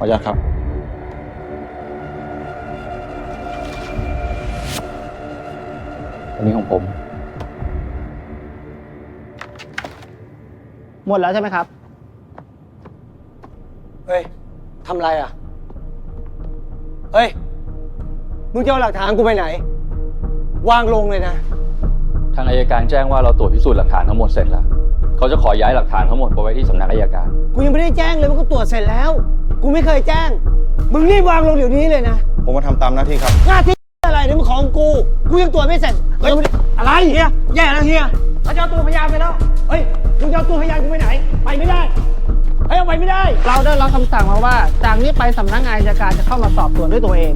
ขออนุญาตครับ อันนี้ของผม หมดแล้วใช่ไหมครับ เฮ้ย ทำไรอะ เฮ้ย มึงจะเอาหลักฐานกูไปไหน วางลงเลยนะ ทางอายการแจ้งว่าเราตรวจพิสูจน์หลักฐานทั้งหมดเสร็จแล้ว เขาจะขอย้ายหลักฐานทั้งหมดไปไว้ที่สำนักอายการ กูยังไม่ได้แจ้งเลยว่ากูตรวจเสร็จแล้ว กูไม่เคยแจ้ง มึงรีบวางลงเดี๋ยวนี้เลยนะ ผมมาทำตามหน้าที่ครับ หน้าที่อะไรนี่มันของกู กูยังตรวจไม่เสร็จเฮ้ยอะไรเฮียแย่แล้วเฮียเขาจะเอาตัวพยานไปแล้ว เฮ้ยมึงจะเอาตัวพยานกูไปไหน ไปไม่ได้ เฮ้ยเอาไปไม่ได้ เราได้รับคำสั่งมาว่า จากนี้ไปสำนักงานอัยการจะเข้ามาสอบสวนด้วยตัวเอง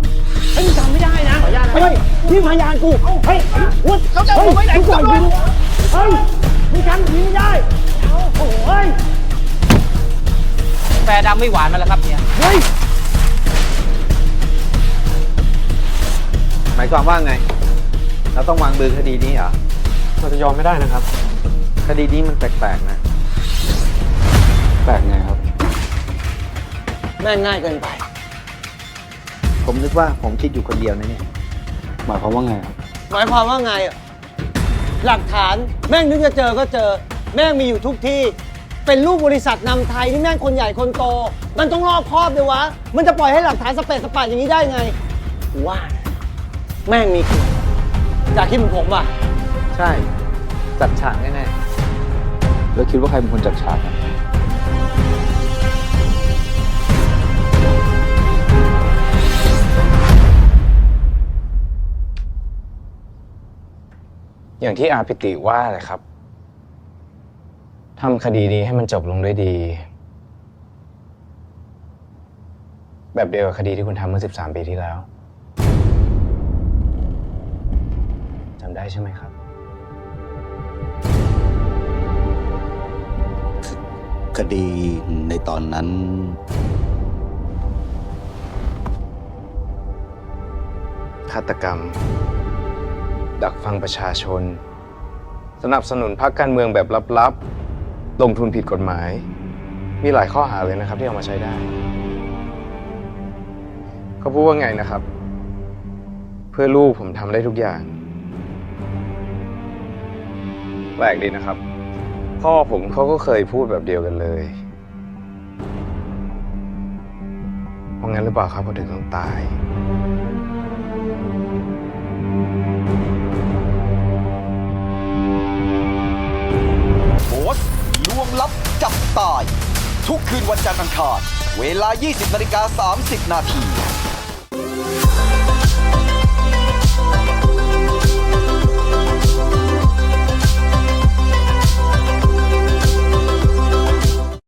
เฮ้ยมึงจำไม่ได้นะขออนุญาตนะ เฮ้ยนี่พยานกู เฮ้ยวุฒิเขาจะเอาผมไปไหนมึงก่อนตำรวจกูเฮ้ยมึงจำอย่างนี้ไม่ได้โอ้โหเฮ้ย แฟดำไม่หวานมาแล้วครับเนี่ยเฮ้ยหมายความว่าไง เราต้องวางมือคดีนี้เหรอเราจะยอมไม่ได้นะครับ คดีนี้มันแปลกๆนะ แปลกไงครับ แม่งง่ายเกินไป ผมนึกว่าผมคิดอยู่คนเดียวนะเนี่ยหมายความว่าไงครับหมายความว่าไงอะหลักฐานแม่งนึกจะเจอก็เจอ แม่งมีอยู่ทุกที่ เป็นลูกบริษัทนำไทยที่แม่งคนใหญ่คนโต มันต้องรอบครอบเลยวะ มันจะปล่อยให้หลักฐานสเปซสปาอย่างนี้ได้ไงกูว่านะแม่งมีผิดจากที่มึงผมว่ะ ใช่ จัดฉากแน่แล้วคิดว่าใครเป็นคนจัดฉากครับอย่างที่อาปิติว่าแหละครับ ทำคดีนี้ให้มันจบลงด้วยดี แบบเดียวกับคดีที่คุณทำเมื่อ 13 ปีที่แล้วจำได้ใช่ไหมครับ คดีในตอนนั้น ฆาตกรรม ดักฟังประชาชน สนับสนุนพรรคการเมืองแบบลับๆ ลงทุนผิดกฎหมาย มีหลายข้อหาเลยนะครับที่เอามาใช้ได้ เขาพูดว่าไงนะครับ เพื่อลูกผมทำได้ทุกอย่าง แปลกดีนะครับ พ่อผมเขาก็เคยพูดแบบเดียวกันเลยเพราะงั้นหรือเปล่าครับเขาถึงต้องตายโบสลวง ลับจับตาย ทุกคืนวันจันทร์อังคาร เวลา 20นาฬิกา30 นาที